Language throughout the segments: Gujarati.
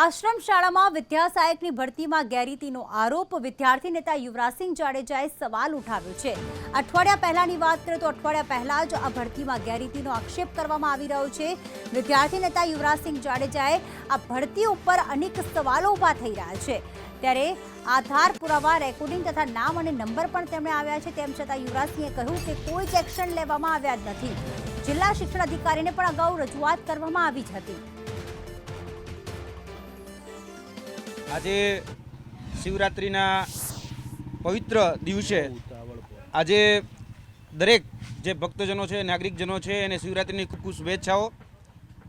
આશ્રમ શાળામાં વિદ્યા સહાયકની ભરતીમાં ગેરરીતિનો આરોપ વિદ્યાર્થી નેતા યુવરાજસિંહ જાડેજાએ સવાલ ઉઠાવ્યો છે. અઠવાડિયા પહેલાની વાત કરીએ તો અઠવાડિયા પહેલા જ આ ભરતીમાં ગેરરીતિનો આક્ષેપ કરવામાં આવી રહ્યો છે. વિદ્યાર્થી નેતા યુવરાજસિંહ જાડેજાએ આ ભરતી ઉપર અનેક સવાલો ઊભા થઈ રહ્યા છે. ત્યારે આધાર પુરાવા, રેકોર્ડિંગ તથા નામ અને નંબર પણ તેમણે આવ્યા છે. તેમ છતાં યુવરાજસિંહે કહ્યું કે કોઈ જ એક્શન લેવામાં આવ્યા જ નથી. જિલ્લા શિક્ષણ અધિકારીને પણ અગાઉ રજૂઆત કરવામાં આવી જ હતી. આજે શિવરાત્રિના પવિત્ર દિવસે આજે દરેક જે ભક્તજનો છે, નાગરિકજનો છે, એને શિવરાત્રિની ખૂબ ખૂબ શુભેચ્છાઓ.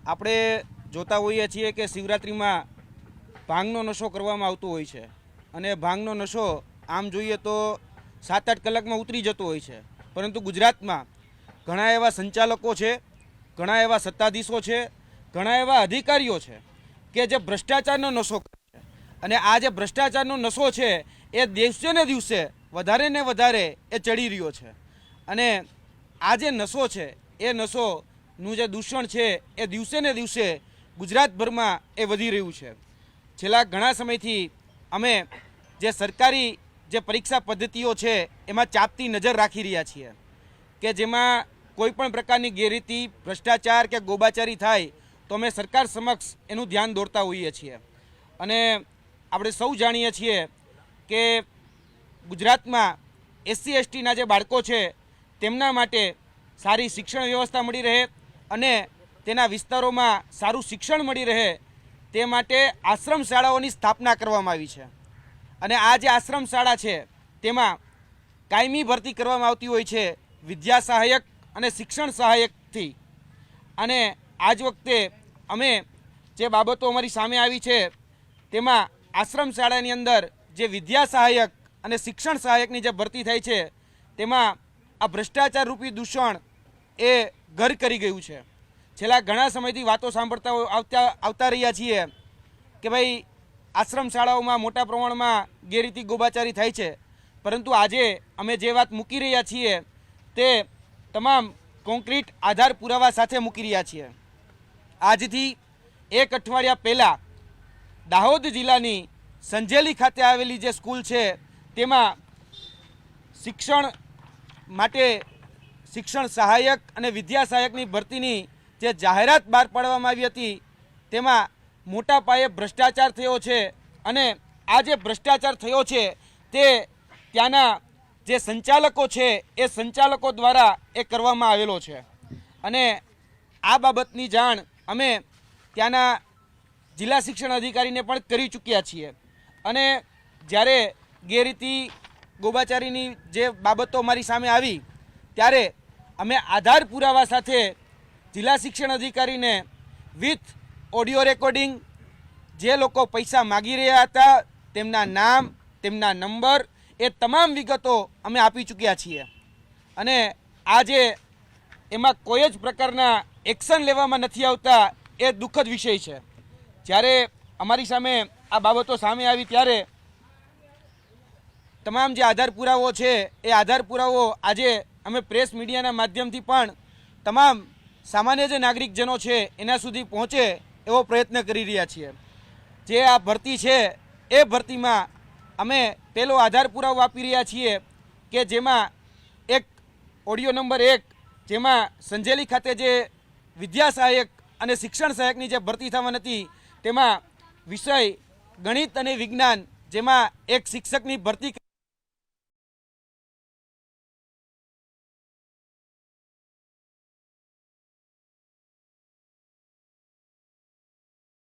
આપણે જોતા હોઈએ છીએ કે શિવરાત્રિમાં ભાંગનો નશો કરવામાં આવતો હોય છે અને ભાંગનો નશો આમ જોઈએ તો સાત આઠ કલાકમાં ઉતરી જતો હોય છે. પરંતુ ગુજરાતમાં ઘણા એવા સંચાલકો છે, ઘણા એવા સત્તાધીશો છે, ઘણા એવા અધિકારીઓ છે કે જે ભ્રષ્ટાચારનો નશો અને આ જે ભ્રષ્ટાચારનો નશો છે, એ દિવસે ને દિવસે વધારે ને વધારે એ ચડી રહ્યો છે. અને આ જે નશો છે, એ નશોનું જે દૂષણ છે, એ દિવસે ને દિવસે ગુજરાતભરમાં એ વધી રહ્યું છે. છેલ્લા ઘણા સમયથી અમે જે સરકારી જે પરીક્ષા પદ્ધતિઓ છે, એમાં ચાપતી નજર રાખી રહ્યા છીએ કે જેમાં કોઈ પણ પ્રકારની ગેરરીતિ, ભ્રષ્ટાચાર કે ગોબાચારી થાય, તો અમે સરકાર સમક્ષ એનું ધ્યાન દોરતા હોઈએ છીએ. અને આપણે સૌ જાણીએ છીએ કે ગુજરાતમાં એસસી, એસટીના જે બાળકો છે, તેમના માટે સારી શિક્ષણ વ્યવસ્થા મળી રહે અને તેના વિસ્તારોમાં સારું શિક્ષણ મળી રહે તે માટે આશ્રમ શાળાઓની સ્થાપના કરવામાં આવી છે. અને આ જે આશ્રમ શાળા છે, તેમાં કાયમી ભરતી કરવામાં આવતી હોય છે વિદ્યા સહાયક અને શિક્ષણ સહાયકથી. અને આજ વખતે અમે જે બાબતો અમારી સામે આવી છે, તેમાં આશ્રમ શાળાની અંદર જે વિદ્યા સહાયક અને શિક્ષણ સહાયકની જે ભરતી થાય છે, તેમાં આ ભ્રષ્ટાચાર રૂપી દૂષણ એ ઘર કરી ગયું છે. છેલ્લા ઘણા સમયથી વાતો સાંભળતા આવતા આવતા રહ્યા છીએ કે ભાઈ, આશ્રમ શાળાઓમાં મોટા પ્રમાણમાં ગેરરીતિ ગોબાચારી થાય છે. પરંતુ આજે અમે જે વાત મૂકી રહ્યા છીએ, તે તમામ કોન્ક્રીટ આધાર પુરાવા સાથે મૂકી રહ્યા છીએ. આજથી એક અઠવાડિયા પહેલાં દાહોદ જિલ્લાની સંજેલી ખાતે આવેલી જે સ્કૂલ છે, તેમાં શિક્ષણ માટે શિક્ષણ સહાયક અને વિદ્યા સહાયકની ભરતીની જે જાહેરાત બહાર પાડવામાં આવી હતી, તેમાં મોટા પાયે ભ્રષ્ટાચાર થયો છે અને આ જે ભ્રષ્ટાચાર થયો છે, તે ત્યાંના જે સંચાલકો છે, એ સંચાલકો દ્વારા એ કરવામાં આવેલો છે. અને આ બાબતની જાણ અમે ત્યાંના જિલ્લા શિક્ષણ અધિકારીને પણ કરી ચૂક્યા છીએ. અને જ્યારે ગેરરીતિ ગોબાચારીની જે બાબતો અમારી સામે આવી, ત્યારે અમે આધાર પુરાવા સાથે જિલ્લા શિક્ષણ અધિકારીને વિથ ઓડિયો રેકોર્ડિંગ જે લોકો પૈસા માગી રહ્યા હતા, તેમના નામ, તેમના નંબર, એ તમામ વિગતો અમે આપી ચૂક્યા છીએ. અને આજે એમાં કોઈ જ પ્રકારના એક્શન લેવામાં નથી આવતા, એ દુઃખદ વિષય છે. જ્યારે અમારી સામે આ બાબતો સામે આવી ત્યારે તમામ જે આધાર પુરાવો છે, એ આધાર પુરાવો આજે અમે પ્રેસ મીડિયાના માધ્યમથી પણ તમામ સામાન્ય જે નાગરિકજનો છે, એના સુધી પહોંચે એવો પ્રયત્ન કરી રહ્યા છીએ. જે આ ભરતી છે, એ ભરતીમાં અમે પેલો આધાર પુરાવો આપી રહ્યા છીએ કે જેમાં એક ઓડિયો નંબર એક, જેમાં સંજેલી ખાતે જે વિદ્યા સહાયક અને શિક્ષણ સહાયકની જે ભરતી થવાની હતી તેમાં વિષય ગણિત અને વિજ્ઞાન જેમાં એક શિક્ષકની ભરતી